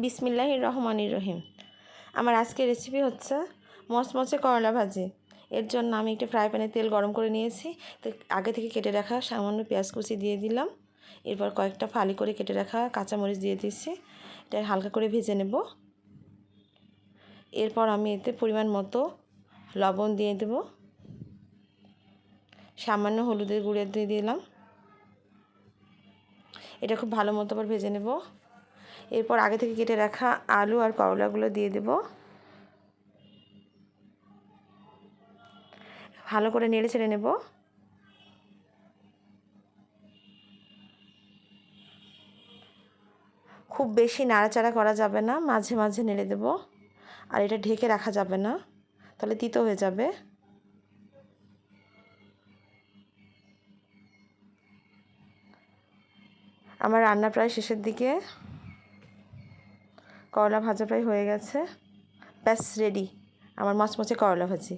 বিসমিল্লাহির রহমানির রহিম। আমার আজকের রেসিপি হচ্ছে মচমচে করলা ভাজি। এর জন্য আমি একটি ফ্রাই প্যানে তেল গরম করে নিয়েছি। তো আগে থেকে কেটে রাখা সামান্য পেঁয়াজ কুচি দিয়ে দিলাম। এরপর কয়েকটা ফালি করে কেটে রাখা কাঁচামরিচ দিয়ে দিচ্ছি এটা হালকা করে ভেজে নেব। এরপর আমি এতে পরিমাণ মতো লবণ দিয়ে দেব। সামান্য হলুদের গুঁড়ো দিয়ে দিলাম। এটা খুব ভালো মতো আবার ভেজে নেব। এরপর আগে থেকে কেটে রাখা আলু আর করলাগুলো দিয়ে দেব। ভালো করে নেড়ে ছেড়ে নেব। খুব বেশি নাড়াচাড়া করা যাবে না, মাঝে মাঝে নেড়ে দেব। আর এটা ঢেকে রাখা যাবে না, তাহলে তিতো হয়ে যাবে। আমার রান্না প্রায় শেষের দিকে। করলা ভাজা প্রায় হয়ে গেছে। ব্যাস রেডি আমার মচমচে করলা ভাজি।